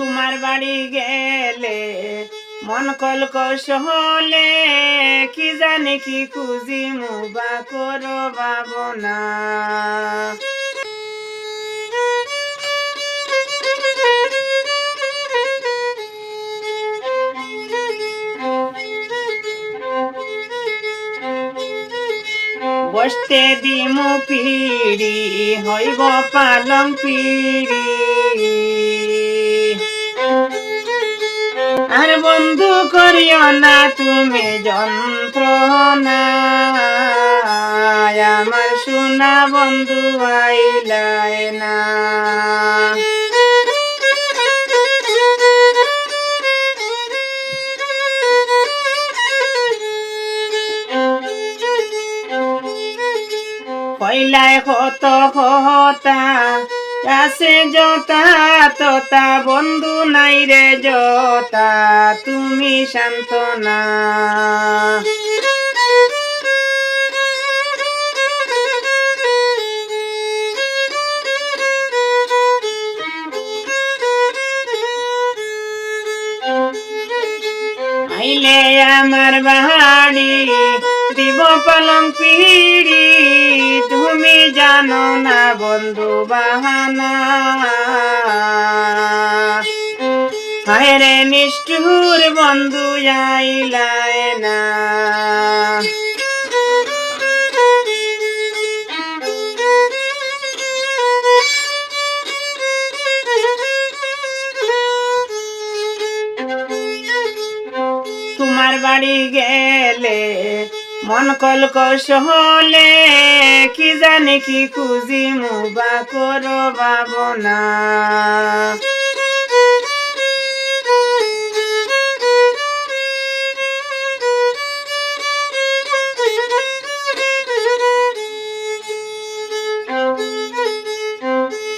তোমার বাড়ি গেলে মন কল কৌশলে কি জানে কি খুঁজি মুবা করো ভাবনা। বসতে দিমু পিড়ি, হইব পালং পিড়ি। আর বন্ধু করিও না তুমি যন্ত্রণা আমার সোনা বন্ধু আইলায় না। কইলায় কত হতা আছে জতা ততা বন্ধু নাই রে জতা তুমি শান্ত না আইলে আমার বাহাড়ি দিব পালং পিড়ি তুমি জানো না বন্ধু বাহানা। হায়রে নিষ্ঠুর বন্ধু, আইলায় না। তোমার বাড়ি গেলে মন কল কৌশলে কি জানে কি খুঁজি মুবা করো ভাবনা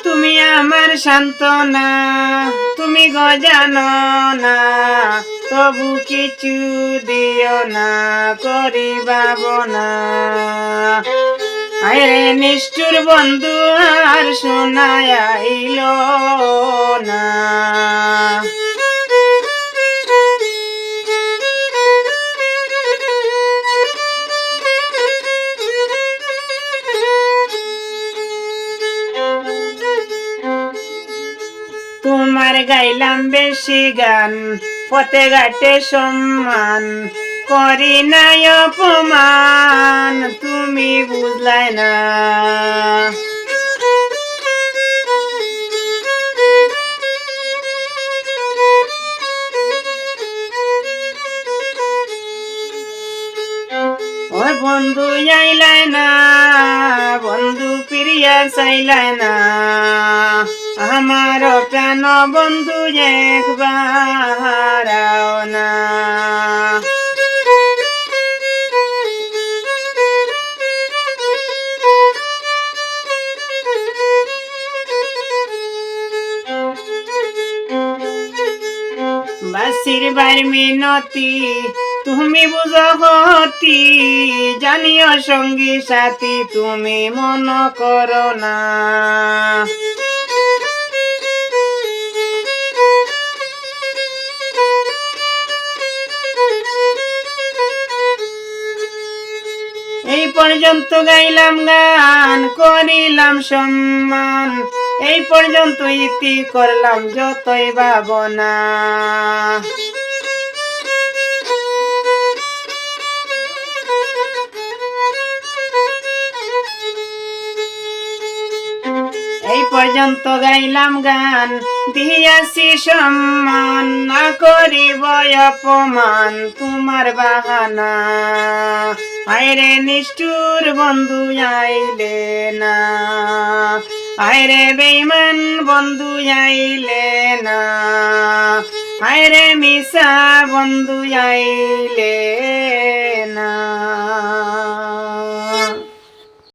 তুমি আমার সান্ত্বনা, তুমি গজানো না তবু কিছু দিও না করিবাব না। আরে নিষ্ঠুর বন্ধু, আর শোনায় না। তোমার গাইলাম বেশি গান পথে ঘাটে সম্মান, করি নাই অপমান, তুমি বুঝলাই না। বন্ধু আইলাই না, বন্ধু প্রিয়া চাইলাই না। আমার প্রাণ বন্ধু একবার বাসির বার মিনতি তুমি বুঝো হতি, জানিও সঙ্গী সাথী, তুমি মন করো না। এই পর্যন্ত গাইলাম গান করিলাম সম্মান। এই পর্যন্ত ইতি করলাম যতই ভাবনা। পর্যন্ত গাইলাম গান, দিয়াছি সম্মান, না করিব অপমান তোমার বাহানা। আইরে নিষ্ঠুর বন্ধু, আইলে না। আইরে বেইমান বন্ধু, আইলে না। আইরে মিশা বন্ধু, আইলে